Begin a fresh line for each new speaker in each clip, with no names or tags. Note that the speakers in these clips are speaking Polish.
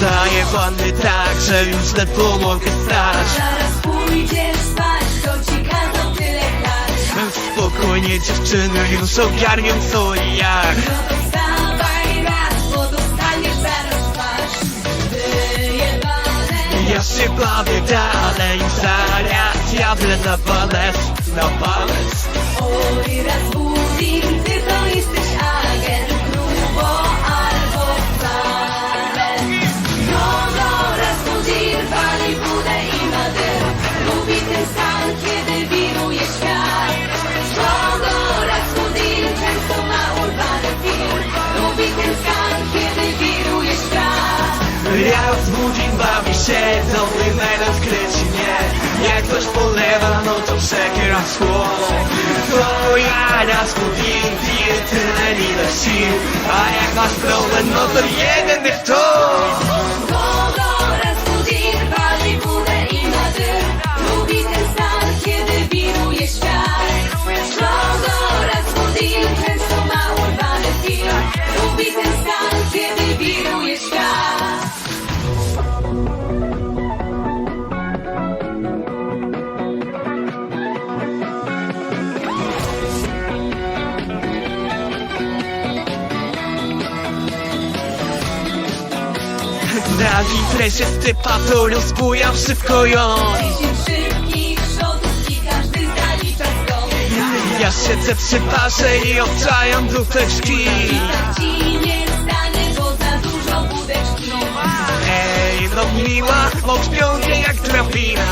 Zajebany tak, że już ledwo mogę stać
Zaraz pójdziesz spać, kto ci kazał tyle grać
Spokojnie dziewczyny, już ogarnię co i jak.
No to wstawaj raz, bo dostaniesz zaraz twarz Wyjebane.
Ja się bawię dalej, zaraz jadę na balec, na balec.
Oj, raz budzin, ty to jesteś agent Grubo
dobry medal kręci mnie Jak ktoś polewa, no to przekieram szkło. To ja raz budzin, piję tyle ile sił A jak masz problem, no to jeden w to Na imprezie z typa to rozbujam szybko ją Ja siedzę przy barze i obczajam dupeczki.
Ci nie stanie, bo za dużo wódeczki
Ej, no miła, obśmią mnie jak drabina.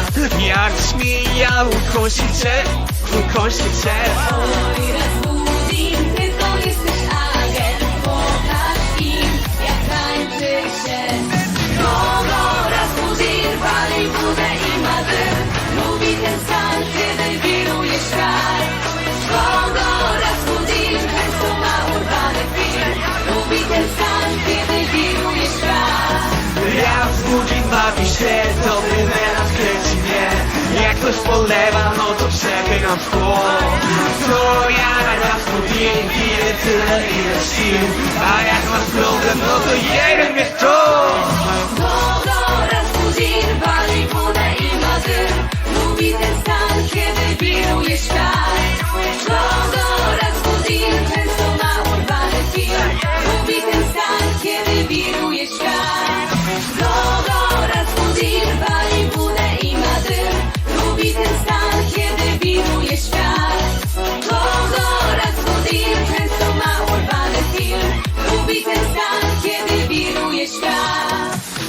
Jak zmija, ukąsi cię, bawi się, dobry melanż kręci mnie. Jak ktoś polewa, no to przebieram szkło To ja raz budzin, piję tyle ile sił. A jak masz problem, no to jeden w to
Bye.